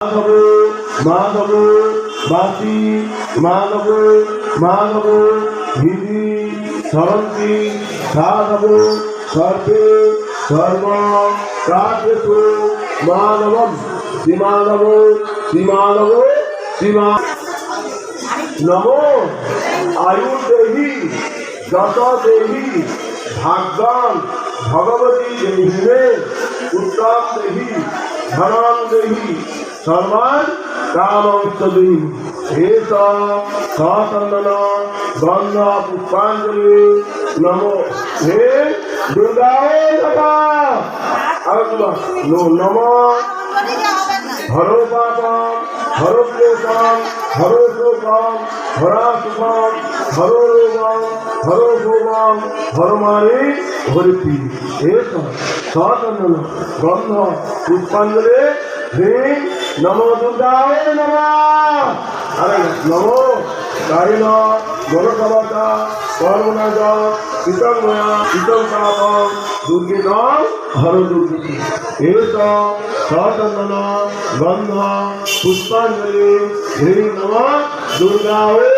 মাধব মাধব বাসি মাধব মাধব, হিদি, সরন্তি, সাধব, সর্বে, সর্ব প্রাকেশু মাধবম, শ্রীমাধব শ্রীমাধব, শ্রীমা, নমো। আয়ু দেহি যত দেহি ভাগ্যান ভগবতী দেহিনে উত্তম দেহি ধনম দেহি সর্বান কামস্ত দেহি হে সচন্দন গন্ধ পুষ্পাঞ্জলি নমো হে দুর্গায় নমঃ। হরো পাপম হরো ক্লেশম হরো শোকম হরা সুখম হরো রোগম হরো ভোগম হরমারি গন্ধ, পুষ্পাঞ্জলি নম দুর্গায় নম। আরে নম। কারিণ মনসবতা করুণাজ পিতঙ্গয়া পিতঙ্কাপম দুর্গিত হর দুর্গিত এত সচন্দন, গন্ধ, পুষ্পাঞ্জলি হ্রিং নম। দুর্গায়